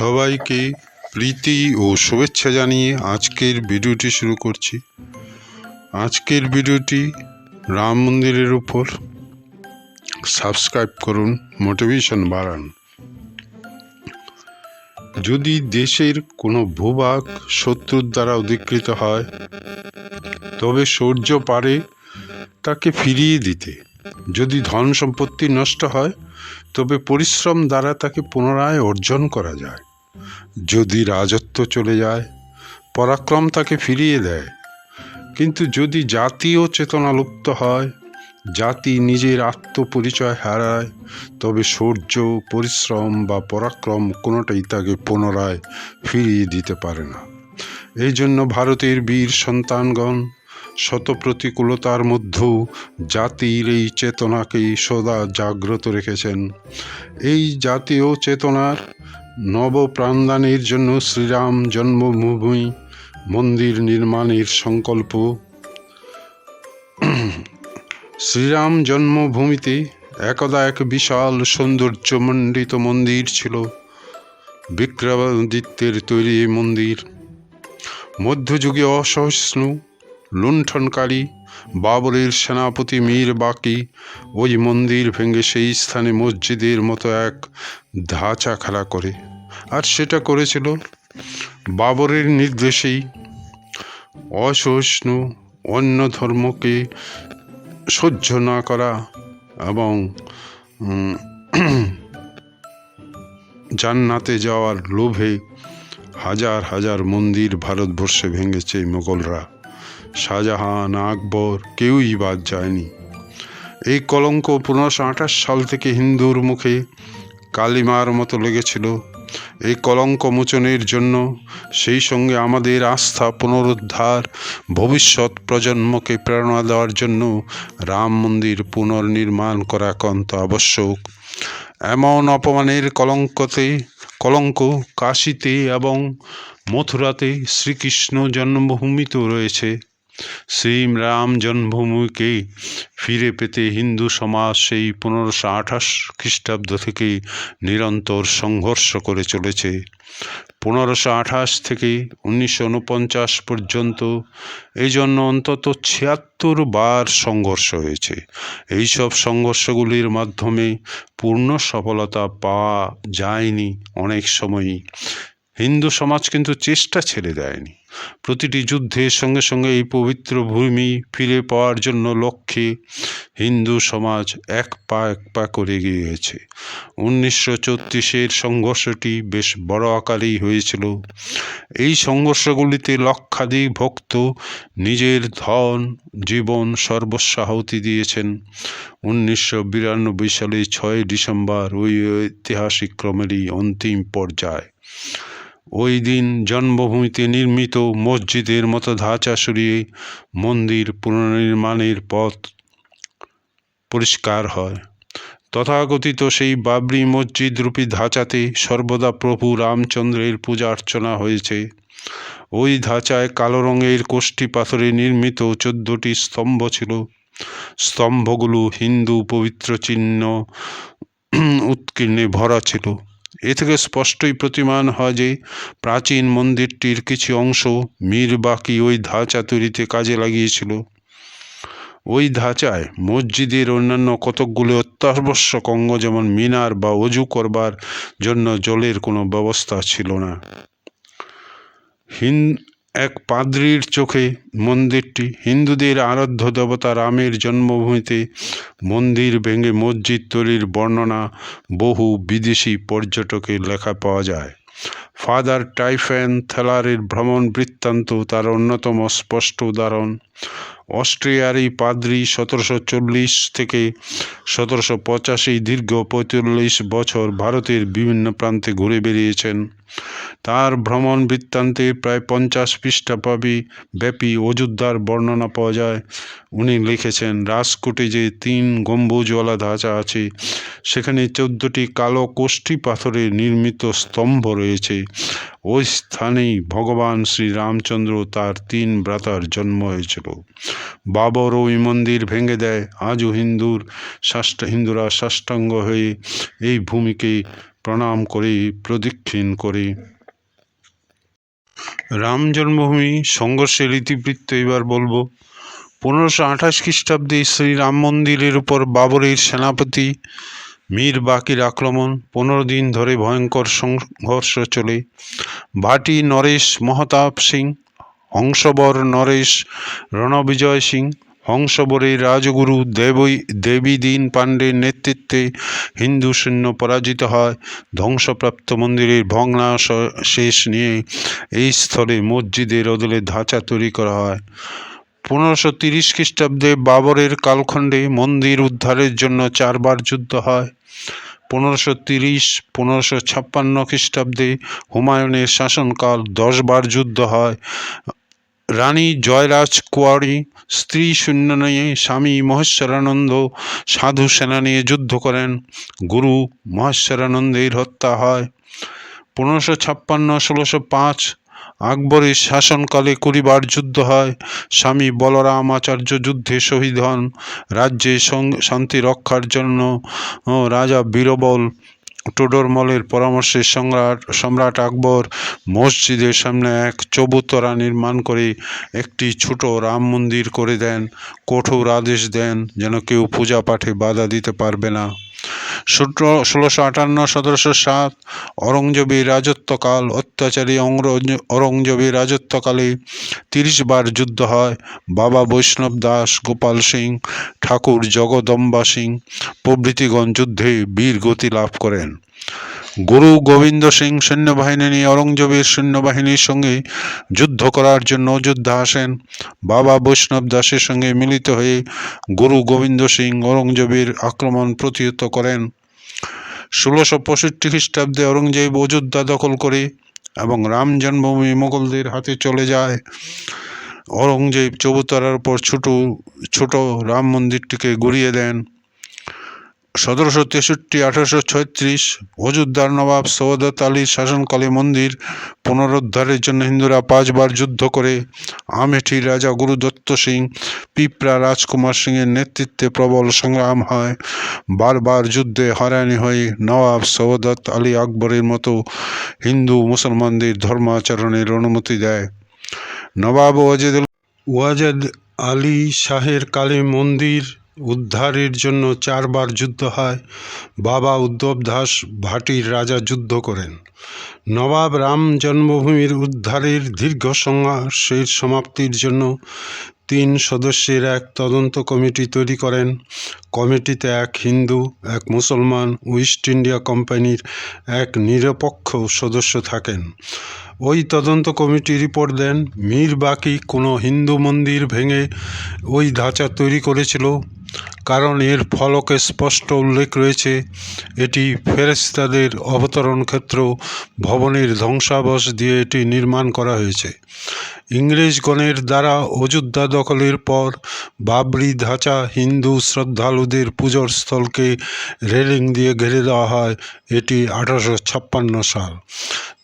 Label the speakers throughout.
Speaker 1: সবাইকে প্রীতি ও শুভেচ্ছা জানিয়ে আজকের ভিডিওটি শুরু করছি। আজকের ভিডিওটি রাম মন্দিরের উপর। সাবস্ক্রাইব করুন, মোটিভেশন বাড়ান। যদি দেশের কোনো ভূভাগ শত্রুর দ্বারা অধিকৃত হয়, তবে সূর্য পারে তাকে ফিরিয়ে দিতে। যদি ধন সম্পত্তি নষ্ট হয়, তবে পরিশ্রম দ্বারা তাকে পুনরায় অর্জন করা যায়। যদি রাজত্ব চলে যায়, পরাক্রম তাকে ফিরিয়ে দেয়। কিন্তু যদি জাতীয় চেতনা লুপ্ত হয়, জাতি নিজের আত্মপরিচয় হারায়, তবে শৌর্য পরিশ্রম বা পরাক্রম কোনোটাই তাকে পুনরায় ফিরিয়ে দিতে পারে না। এই জন্য ভারতের বীর সন্তানগণ শত প্রতিকূলতার মধ্যেও জাতির এই চেতনাকেই সদা জাগ্রত রেখেছেন। এই জাতীয় চেতনার নব প্রাণদানের জন্য শ্রীরাম জন্মভূমি, মন্দির নির্মাণের সংকল্প। শ্রীরাম জন্মভূমিতে একদা এক বিশাল সৌন্দর্যমণ্ডিত মন্দির ছিল। বিক্রমাদিত্যের তৈরি মন্দির। মধ্যযুগে অসহিষ্ণু লুণ্ঠনকারী, বাবরের সেনাপতি মীর বাকি, ওই মন্দির ভেঙে সেই স্থানে মসজিদের মতো এক ধাঁচা খেলা করে। আর সেটা করেছিল বাবরের নির্দেশেই। অসহিষ্ণু অন্য ধর্মকে সহ্য না করা এবং জান্নাতে যাওয়ার লোভে হাজার হাজার মন্দির ভারতবর্ষে ভেঙেছে মোগলরা। শাহজাহান, আকবর কেউই বাদ যায়নি। এই কলঙ্ক পনেরোশো আঠাশ সাল থেকে হিন্দুর মুখে কালিমার মতো লেগেছিল। এই কলঙ্ক মোচনের জন্য সেই সঙ্গে আমাদের আস্থা পুনরুদ্ধার, ভবিষ্যৎ প্রজন্মকে প্রেরণা দেওয়ার জন্য রাম মন্দির পুনর্নির্মাণ করা একান্ত আবশ্যক। এমন অপমানের কলঙ্কতে, কলঙ্ক কাশীতে এবং মথুরাতে শ্রীকৃষ্ণ জন্মভূমিতেও রয়েছে। শ্রীম রাম জন্মভূমিকে ফিরে পেতে হিন্দু সমাজ সেই পনেরোশো আঠাশ খ্রিস্টাব্দ থেকে নিরন্তর সংঘর্ষ করে চলেছে। পনেরোশো আঠাশ থেকে উনিশশো উনপঞ্চাশ পর্যন্ত এই জন্য অন্তত ছিয়াত্তর বার সংঘর্ষ হয়েছে। এইসব সংঘর্ষগুলির মাধ্যমে পূর্ণ সফলতা পাওয়া যায়নি অনেক সময়ই। হিন্দু সমাজ কিন্তু চেষ্টা ছেড়ে দেয়নি। প্রতিটি যুদ্ধের সঙ্গে সঙ্গে এই পবিত্র ভূমি ফিরে পাওয়ার জন্য লক্ষ্যে হিন্দু সমাজ এক পা এক পা করে গিয়েছে। উনিশশো চৌত্রিশের সংঘর্ষটি বেশ বড় আকারেই হয়েছিল। এই সংঘর্ষগুলিতে লক্ষাধিক ভক্ত নিজের ধন, জীবন সর্বস্বাহুতি দিয়েছেন। উনিশশো বিরানব্বই সালে ছয় ডিসেম্বর ওই ঐতিহাসিক ক্রমেরই অন্তিম পর্যায়। ওই দিন জন্মভূমিতে নির্মিত মসজিদের মতো ধাঁচা সরিয়ে মন্দির পুনর্নির্মাণের পথ পরিষ্কার হয়। তথাকথিত সেই বাবরি মসজিদ রূপী ধাঁচাতে সর্বদা প্রভু রামচন্দ্রের পূজা অর্চনা হয়েছে। ওই ধাঁচায় কালো রঙের কোষ্ঠী পাথরে নির্মিত চোদ্দটি স্তম্ভ ছিল। স্তম্ভগুলো হিন্দু পবিত্র চিহ্ন উৎকীর্ণে ভরা ছিল। এ থেকে স্পষ্টই প্রতিমান হয় যে প্রাচীন মন্দিরটির কিছু অংশ মীর বাকি ওই ধাঁচা তৈরিতে কাজে লাগিয়েছিল। ওই ধাঁচায় মসজিদের অন্যান্য কতকগুলি অত্যাবশ্যক অঙ্গ যেমন মিনার বা অজু করবার জন্য জলের কোনো ব্যবস্থা ছিল না। হিন এক পাদ্রির চোখে মন্দিরটি। হিন্দুদের আরাধ্য দেবতা রামের জন্মভূমিতে মন্দির ভেঙে মসজিদ তৈরির বর্ণনা বহু বিদেশি পর্যটকের লেখা পাওয়া যায়। ফাদার টাইফেন থেলারের ভ্রমণ বৃত্তান্ত তার অন্যতম স্পষ্ট উদাহরণ। অস্ট্রিয়ার এই পাদ্রি সতেরোশো চল্লিশ থেকে সতেরোশো পঁচাশি দীর্ঘ পঁয়তাল্লিশ বছর ভারতের বিভিন্ন প্রান্তে ঘুরে বেরিয়েছেন তার ভ্রমণ বৃত্তান্তে প্রায় পঞ্চাশ পৃষ্ঠাব্যাপী ব্যাপী অযোধ্যার বর্ণনা পাওয়া যায়। উনি লিখেছেন, রাজকোটে যে তিন গম্বুজওয়ালা ধাঁচা আছে, সেখানে চোদ্দটি কালো কোষ্ঠী পাথরে নির্মিত স্তম্ভ রয়েছে। ওই স্থানেই ভগবান শ্রী রামচন্দ্র তার তিন ভ্রাতার জন্ম হয়েছিল। বাবর ওই মন্দির ভেঙে দেয়। আজও হিন্দুর সাষ্ট হিন্দুরা সাষ্টাঙ্গ হয়ে এই ভূমিকে প্রণাম করি, প্রদক্ষিণ করি। রাম জন্মভূমি সংঘর্ষের ইতিবৃত্ত এবার বলব। পনেরোশো আঠাশ খ্রিস্টাব্দে শ্রী রাম মন্দিরের উপর বাবরের সেনাপতি মীর বাকির আক্রমণ। পনেরো দিন ধরে ভয়ঙ্কর সংঘর্ষ চলে। ভাটি নরেশ মহতাব সিং হংসবর নরেশ রণবিজয় সিং হংসবরের রাজগুরু দেবী দেবীদীন পাণ্ডের নেতৃত্বে হিন্দু সৈন্য পরাজিত হয়। ধ্বংসপ্রাপ্ত মন্দিরের ভগ্নাশেষ নিয়ে এই স্থলে মসজিদের অদলে ধাঁচা তৈরি করা হয়। পনেরোশো তিরিশ খ্রিস্টাব্দে বাবরের কালখণ্ডে মন্দির উদ্ধারের জন্য চারবার যুদ্ধ হয়। পনেরোশো তিরিশ, পনেরোশো ছাপ্পান্ন খ্রিস্টাব্দে হুমায়ুনের শাসনকাল দশবার যুদ্ধ হয়। রানী জয়রাজ কুয়ারি, স্ত্রী শূন্য নিয়ে স্বামী মহেশ্বরানন্দ সাধু সেনা নিয়ে যুদ্ধ করেন। গুরু মহেশ্বরানন্দের হত্যা হয়। পনেরোশো ছাপ্পান্ন, ষোলোশো পাঁচ আকবরের শাসনকালে কুড়িবার যুদ্ধ হয়। স্বামী বলরাম আচার্য যুদ্ধে শহীদ হন। রাজ্যে শান্তি রক্ষার জন্য রাজা বীরবল টোডরমলের পরামর্শে সম্রাট সম্রাট আকবর মসজিদের সামনে এক চবুতরা নির্মাণ করে একটি ছোট রাম মন্দির করে দেন। কঠোর আদেশ দেন যেন কেউ পূজা পাঠে বাধা দিতে পারবে না। সতেরো ষোলোশো আটান্ন, সতেরোশো সাত অরঙ্গজেবের রাজত্বকাল, অত্যাচারী অরঙ্গজেবের রাজত্বকালে তিরিশ বার যুদ্ধ হয়। বাবা বৈষ্ণব দাস, গোপাল সিং, ঠাকুর জগদম্বা সিং প্রভৃতিগণ যুদ্ধে বীর গতি লাভ করেন। গুরু গোবিন্দ সিং সৈন্যবাহিনী নিয়ে অরঙ্গজেবের সৈন্যবাহিনীর সঙ্গে যুদ্ধ করার জন্য অযোধ্যা আসেন। বাবা বৈষ্ণব দাসের সঙ্গে মিলিত হয়ে গুরু গোবিন্দ সিং অরঙ্গজেবের আক্রমণ প্রতিহত করেন। ষোলোশো পঁয়ষট্টি খ্রিস্টাব্দে অরঙ্গজেব অযোধ্যা দখল করে এবং রাম জন্মভূমি মোগলদের হাতে চলে যায়। ঔরঙ্গজেব চবুতরার পর ছোট ছোট রাম মন্দিরটিকে গড়িয়ে দেন। সতেরোশো তেষট্টি, আঠারোশো ছয়ত্রিশ, অযোধ্যার নবাব সৌদত আলীর শাসনকালে মন্দির পুনরুদ্ধারের জন্য হিন্দুরা পাঁচবার যুদ্ধ করে আমেঠির রাজা গুরুদত্ত সিং পিপরা রাজকুমার সিংয়ের নেতৃত্বে প্রবল সংগ্রাম হয়। বারবার যুদ্ধে হয়রানি হয়ে নবাব সৌদত আলী আকবরের মতো হিন্দু মুসলমানদের ধর্মাচরণের অনুমতি দেয়। নবাব ওয়াজেদ ওয়াজেদ আলী শাহের কালে মন্দির উদ্ধারের জন্য চারবার যুদ্ধ হয়। বাবা উদ্ধব দাস ভাটির রাজা যুদ্ধ করেন। নবাব রাম জন্মভূমির উদ্ধারের দীর্ঘ সংঘর্ষের সমাপ্তির জন্য তিন সদস্যের এক তদন্ত কমিটি তৈরি করেন। কমিটিতে এক হিন্দু, এক মুসলমান ওয়েস্ট ইন্ডিয়া কোম্পানির এক নিরপেক্ষ সদস্য থাকেন। ওই তদন্ত কমিটি রিপোর্ট দেন, মীর বাকি কোনো হিন্দু মন্দির ভেঙে ওই ধাঁচা তৈরি করেছিল। কারণ এর ফলকে স্পষ্ট উল্লেখ রয়েছে, এটি ফেরেস্তাদের অবতরণ ক্ষেত্র ভবনের ধ্বংসাবশ দিয়ে এটি নির্মাণ করা হয়েছে। ইংরেজগণের দ্বারা অযোধ্যা দখলের পর বাবরি ধাঁচা হিন্দু শ্রদ্ধালুদের পুজোর স্থলকে রেলিং দিয়ে ঘিরে দেওয়া হয়, এটি আঠারোশো ছাপ্পান্ন সাল।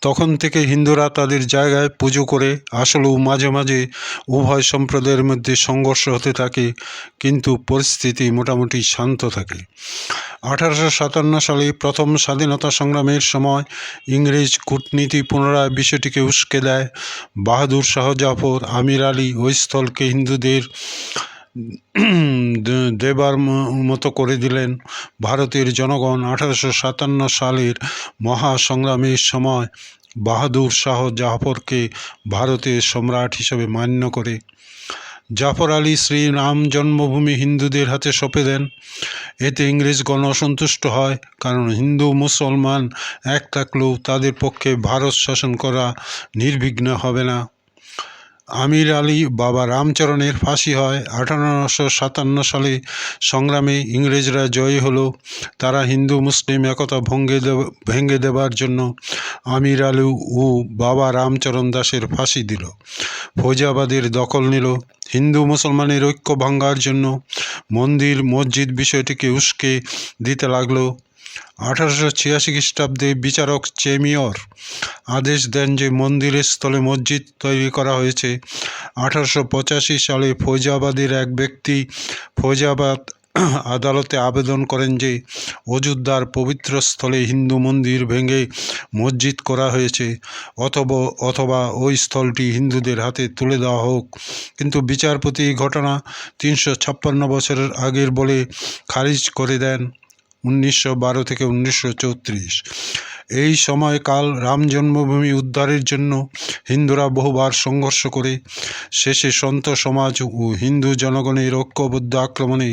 Speaker 1: তখন থেকে হিন্দুরা তাদের জায়গায় পুজো করে আসলেও মাঝে মাঝে উভয় সম্প্রদায়ের মধ্যে সংঘর্ষ হতে থাকে, কিন্তু পরিস্থিতি মোটামুটি শান্ত থাকে। আঠারোশো সাতান্ন সালে প্রথম স্বাধীনতা সংগ্রামের সময় ইংরেজ কূটনীতি পুনরায় বিষয়টিকে উস্কে দেয়। বাহাদুর শাহ জাফর, আমির আলী ওই স্থলকে হিন্দুদের দেবার মতো করে দিলেন। ভারতের জনগণ আঠারোশো সাতান্ন সালের মহাসংগ্রামের সময় বাহাদুর শাহ জাফরকে ভারতের সম্রাট হিসেবে মান্য করে। জাফর আলী শ্রীরাম জন্মভূমি হিন্দুদের হাতে সঁপে দেন। এতে ইংরেজগণ অসন্তুষ্ট হয়, কারণ হিন্দু, মুসলমান এক থাকলেও তাদের পক্ষে ভারত শাসন করা নির্বিঘ্ন হবে না। আমির আলী বাবা রামচরণের ফাঁসি হয়। আঠারোশো সাতান্ন সালে সংগ্রামে ইংরেজরা জয়ী হলো। তারা হিন্দু, মুসলিম একতা ভঙ্গে ভেঙে দেবার জন্য আমির আলী ও বাবা রামচরণ দাসের ফাঁসি দিল। ফৌজাবাদের দখল নিল। হিন্দু মুসলমানের ঐক্য ভাঙ্গার জন্য মন্দির, মসজিদ বিষয়টিকে উস্কে দিতে লাগল। আঠারোশো ছিয়াশি খ্রিস্টাব্দে বিচারক চেমিয়র আদেশ দেন যে মন্দিরের স্থলে মসজিদ তৈরি করা হয়েছে। আঠারোশো পঁচাশি সালে ফৈজাবাদের এক ব্যক্তি ফৈজাবাদ আদালতে আবেদন করেন যে অযোধ্যার পবিত্র স্থলে হিন্দু মন্দির ভেঙে মসজিদ করা হয়েছে, অথবা অথবা ওই স্থলটি হিন্দুদের হাতে তুলে দেওয়া হোক। কিন্তু বিচারপতি ঘটনা তিনশো ছাপ্পান্ন বছরের আগের বলে খারিজ করে দেন। উনিশশো বারো থেকে উনিশশো চৌত্রিশ। এই সময়কাল রাম জন্মভূমি উদ্ধারের জন্য হিন্দুরা বহুবার সংঘর্ষ করে। শেষে সন্ত সমাজ ও হিন্দু জনগণের ঐক্যবদ্ধ আক্রমণে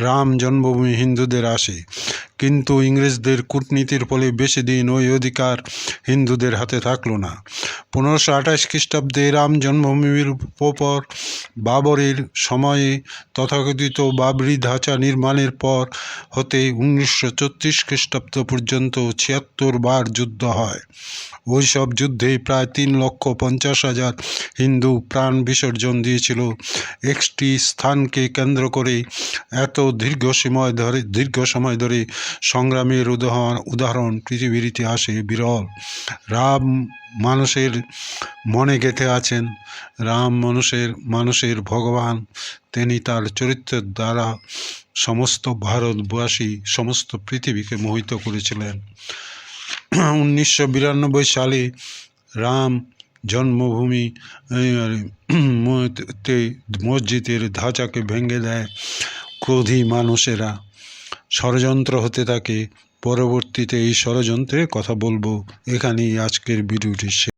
Speaker 1: রাম জন্মভূমি হিন্দুদের আসে। কিন্তু ইংরেজদের কূটনীতির ফলে বেশি দিন ওই অধিকার হিন্দুদের হাতে থাকল না। পনেরোশো আঠাশ খ্রিস্টাব্দে রাম জন্মভূমির উপর বাবরের সময়ে তথাকথিত বাবরি ধাঁচা নির্মাণের পর হতে উনিশশো ছত্রিশ খ্রিস্টাব্দ পর্যন্ত ছিয়াত্তর বার যুদ্ধ হয়। ওই সব যুদ্ধে প্রায় তিন লক্ষ পঞ্চাশ হাজার হিন্দু প্রাণ বিসর্জন দিয়েছিল। একটি স্থানকে কেন্দ্র করে এত দীর্ঘ সময় ধরে, দীর্ঘ সময় ধরে সংগ্রামের উদাহরণ উদাহরণ পৃথিবীর ইতিহাসে বিরল। রাম মানুষের মনে গেঁথে আছেন। রাম মানুষের মানুষের ভগবান, তিনি তার চরিত্রের দ্বারা সমস্ত ভারতবাসী, সমস্ত পৃথিবীকে মোহিত করেছিলেন। উনিশশো বিরানব্বই সালে রাম জন্মভূমি মসজিদের ধাঁচাকে ভেঙে দেয়। ক্রোধী মানুষেরা ষড়যন্ত্র হতে থাকে। পরবর্তীতে এই ষড়যন্ত্রের কথা বলব। এখানেই আজকের ভিডিওটি